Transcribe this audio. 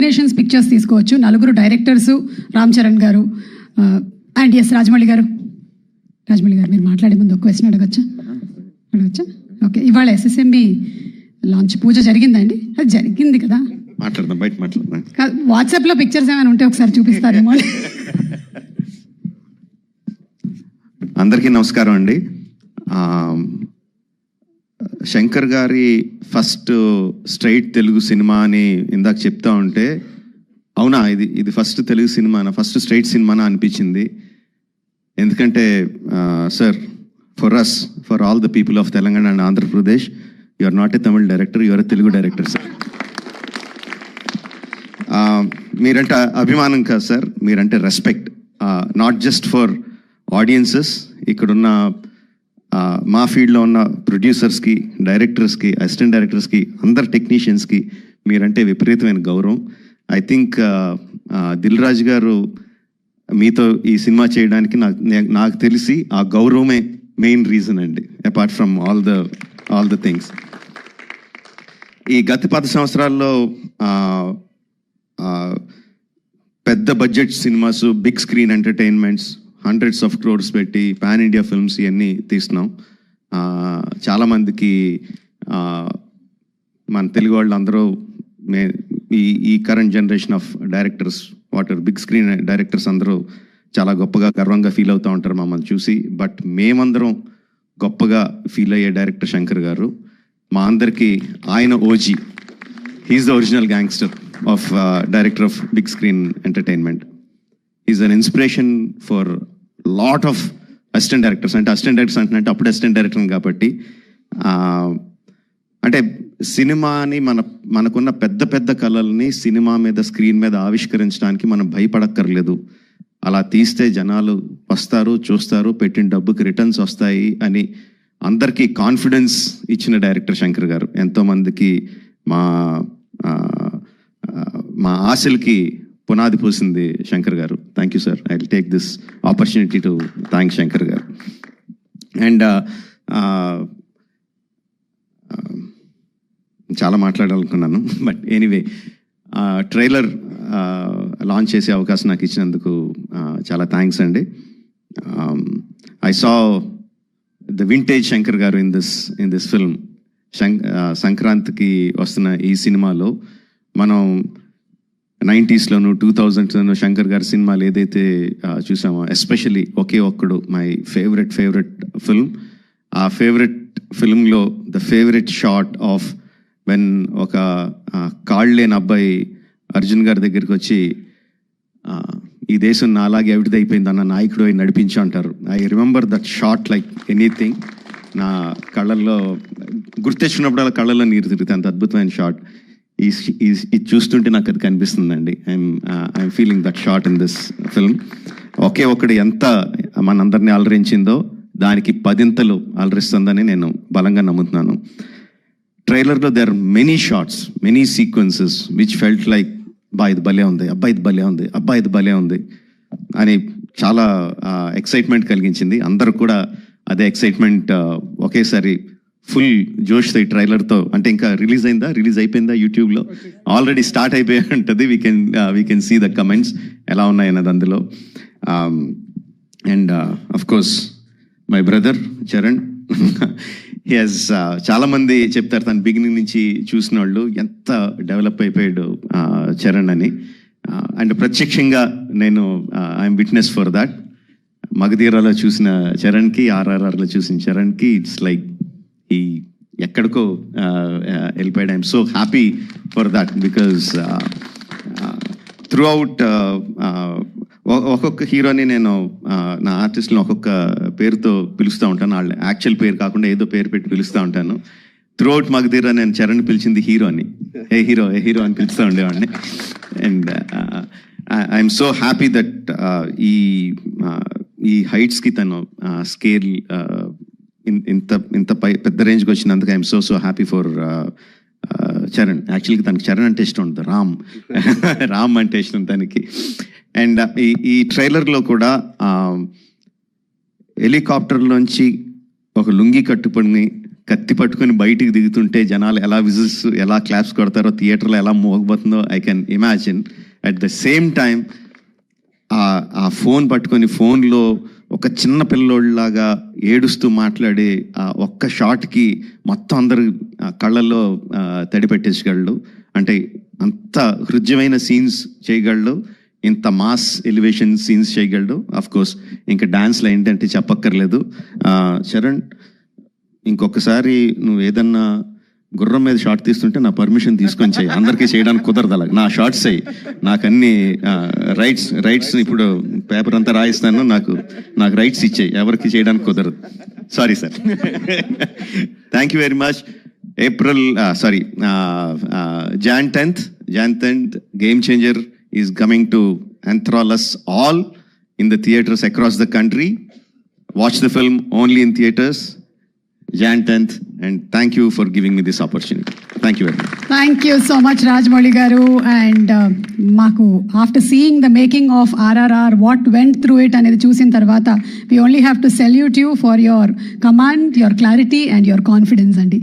Combinations pictures తీసుకోవచ్చు. నలుగురు directors Ram Charan గారు అండ్ ఎస్ రాజమౌళి గారు. రాజమౌళి గారు మీరు మాట్లాడే ముందు ఒక క్వశ్చన్ అడగచ్చా? అడగచ్చా? ఓకే ఇవాళ ఎస్ఎస్ఎంబి లాంచ్ పూజ జరిగిందండి? అది జరిగింది కదా. మాట్లాడదాం బయట మాట్లాడదాం. కా- వాట్సాప్లో పిక్చర్స్ ఏమైనా ఉంటే ఒకసారి చూపిస్తారేమో అందరికీ నమస్కారం అండి. శంకర్ గారి ఫస్ట్ స్ట్రైట్ తెలుగు సినిమా అని ఇందాక చెప్తా ఉంటే అవునా ఇది ఇది ఫస్ట్ తెలుగు సినిమానా? ఫస్ట్ స్ట్రైట్ సినిమానా అనిపించింది? ఎందుకంటే sir for us for all the people of Telangana and Andhra Pradesh you are not a Tamil director you are a Telugu director sir. మీరంటే అభిమానం కాదు సార్. మీరంటే respect not just for audiences ఇక్కడున్న మా ఫీల్డ్లో ఉన్న ప్రొడ్యూసర్స్కి డైరెక్టర్స్కి అసిస్టెంట్ డైరెక్టర్స్కి అందరు టెక్నీషియన్స్కి మీరంటే విపరీతమైన గౌరవం. ఐ థింక్ దిల్ రాజు గారు మీతో ఈ సినిమా చేయడానికి నాకు నాకు తెలిసి ఆ గౌరవమే మెయిన్ రీజన్ అండి apart from all the all the things. ఈ గత పది సంవత్సరాల్లో పెద్ద budget cinemas big screen entertainments hundreds of crores పెట్టి పాన్ ఇండియా ఫిల్మ్స్ ఇవన్నీ తీస్తున్నాం. చాలామందికి మన తెలుగు వాళ్ళు అందరూ మే ఈ ఈ కరెంట్ జనరేషన్ ఆఫ్ డైరెక్టర్స్ వాటర్ బిగ్ స్క్రీన్ డైరెక్టర్స్ అందరూ చాలా గొప్పగా గర్వంగా ఫీల్ అవుతూ ఉంటారు మమ్మల్ని చూసి. బట్ మేమందరం గొప్పగా ఫీల్ అయ్యే డైరెక్టర్ శంకర్ గారు. మా అందరికీ ఆయన OG he's the original gangster of director of big screen entertainment is an inspiration for lot of assistant directors అంటే అసిస్టెంట్ డైరెక్టర్స్ అంటే అప్పుడు అసిస్టెంట్ డైరెక్టర్ కాబట్టి అంటే సినిమాని మన మనకున్న పెద్ద పెద్ద కళల్ని సినిమా మీద స్క్రీన్ మీద ఆవిష్కరించడానికి మనం భయపడక్కర్లేదు. అలా తీస్తే జనాలు వస్తారు చూస్తారు పెట్టిన డబ్బుకి రిటర్న్స్ వస్తాయి అని అందరికీ కాన్ఫిడెన్స్ ఇచ్చిన డైరెక్టర్ శంకర్ గారు. ఎంతోమందికి మా మా ఆశలకి పునాది పోసింది Shankar garu. Thank you sir I will take this opportunity to thank Shankar garu and చాలా మాట్లాడాలనుకున్నాను బట్ ఎనీవే ట్రైలర్ లాంచ్ చేసే అవకాశం నాకు ఇచ్చినందుకు చాలా థ్యాంక్స్ అండి. I saw the vintage Shankar garu in this in this film శంక్ సంక్రాంతికి వస్తున్న ఈ సినిమాలో మనం నైంటీస్లోను టూ థౌజండ్స్లోను శంకర్ గారి సినిమాలు ఏదైతే చూసామో especially Oke Okkadu my favourite favourite film ఆ favourite ఫిల్మ్లో the favourite shot of when ఒక కాళ్ళు లేని అబ్బాయి అర్జున్ గారి దగ్గరికి వచ్చి ఈ దేశం నాలాగే అవిటిది అయిపోయింది అన్న నాయకుడు అయి నడిపించు అంటారు. I remember that shot like anything. నా కళ్ళల్లో గుర్తెచ్చినప్పుడల్లా కళ్ళల్లో నీరు తిరుగుతుంది అంత అద్భుతమైన షాట్. ఇది చూస్తుంటే నాకు అది కనిపిస్తుందండి. I'm I'm feeling that shot in this film ఒకే ఒకటి ఎంత మనందరినీ అలరించిందో దానికి పదింతలు అలరిస్తుందని నేను బలంగా నమ్ముతున్నాను. ట్రైలర్లో there many shots many sequences which felt like అబ్బా ఇది భలే ఉంది అబ్బా ఇది భలే ఉంది అబ్బా ఇది భలే ఉంది అని చాలా uh, ఎక్సైట్మెంట్ కలిగించింది. అందరూ కూడా అదే ఎక్సైట్మెంట్ uh, ఒకేసారి ఫుల్ జోష్ ఈ ట్రైలర్తో అంటే ఇంకా రిలీజ్ అయిందా? రిలీజ్ అయిపోయిందా యూట్యూబ్లో ఆల్రెడీ స్టార్ట్ అయిపోయి ఉంటుంది. We can we can see the comments ఎలా ఉన్నాయి అన్నది అందులో and of course my brother Charan has చాలా మంది చెప్తారు తన బిగినింగ్ నుంచి చూసిన వాళ్ళు ఎంత డెవలప్ అయిపోయాడు uh, చరణ్ అని. అండ్ ప్రత్యక్షంగా నేను ఐఎమ్ విట్నెస్ ఫర్ దాట్ మగధీరాలో చూసిన చరణ్కి ఆర్ఆర్ఆర్లో చూసిన చరణ్కి ఇట్స్ లైక్ ఈ ఎక్కడికో వెళ్ళిపోయాడు. I'm so happy for that because throughout ఒక్కొక్క హీరోని నేను నా ఆర్టిస్ట్ని ఒక్కొక్క పేరుతో పిలుస్తూ ఉంటాను. వాళ్ళ యాక్చువల్ పేరు కాకుండా ఏదో పేరు పెట్టి పిలుస్తూ ఉంటాను. త్రూ అవుట్ మగధీర నేను చరణ్ పిలిచింది హీరో అని ఏ హీరో ఏ హీరో అని పిలుస్తూ ఉండేవాడిని. And I'm so happy that ఈ ఈ హైట్స్కి తను స్కేల్ ఇంత ఇంత పై పెద్ద రేంజ్కి వచ్చినందుకు I'm so so happy for Charan యాక్చువల్గా తనకి చరణ్ అంటే ఇష్టం ఉంటుంది రామ్. రామ్ అంటే ఇష్టం తనకి. అండ్ uh, ఈ ఈ ట్రైలర్లో కూడా um, హెలికాప్టర్లోంచి ఒక లుంగి కట్టుకొని కత్తి పట్టుకొని బయటికి దిగుతుంటే జనాలు ఎలా విజిల్స్ ఎలా క్లాప్స్ కొడతారో థియేటర్లో ఎలా మోగబోతుందో I can imagine at the same time ఆ ఆ ఫోన్ పట్టుకొని ఫోన్లో ఒక చిన్న పిల్లోళ్ళలాగా ఏడుస్తూ మాట్లాడే ఆ ఒక్క షాట్కి మొత్తం అందరు కళ్ళల్లో తడిపెట్టేసగలడు తడి అంటే అంత హృద్యమైన సీన్స్ చేయగలడు. ఇంత మాస్ ఎలివేషన్ సీన్స్ చేయగలడు. అఫ్ కోర్స్ ఇంకా డాన్స్లో ఏంటంటే చెప్పక్కర్లేదు. చరణ్ ఇంకొకసారి నువ్వు ఏదన్నా గుర్రం మీద షార్ట్ తీస్తుంటే నా పర్మిషన్ తీసుకొని చేయి. అందరికీ చేయడానికి కుదరదు అలా నా షార్ట్స్ అయ్యి నాకు అన్ని రైట్స్ రైట్స్ ఇప్పుడు పేపర్ అంతా రాయిస్తాను. నాకు నాకు రైట్స్ ఇచ్చాయి. ఎవరికి చేయడానికి కుదరదు. Sorry sir thank you very much April sorry Jan tenth Jan tenth Game Changer is coming to enthral us all in the theatres across the country watch the film only in theatres jan 10th and thank you for giving me this opportunity. Thank you very much. Thank you so much Rajamouli garu and మాకు after seeing the making of RRR what went through it అనేది చూసిన తర్వాత we only have to salute you for your command your clarity and your confidence అండి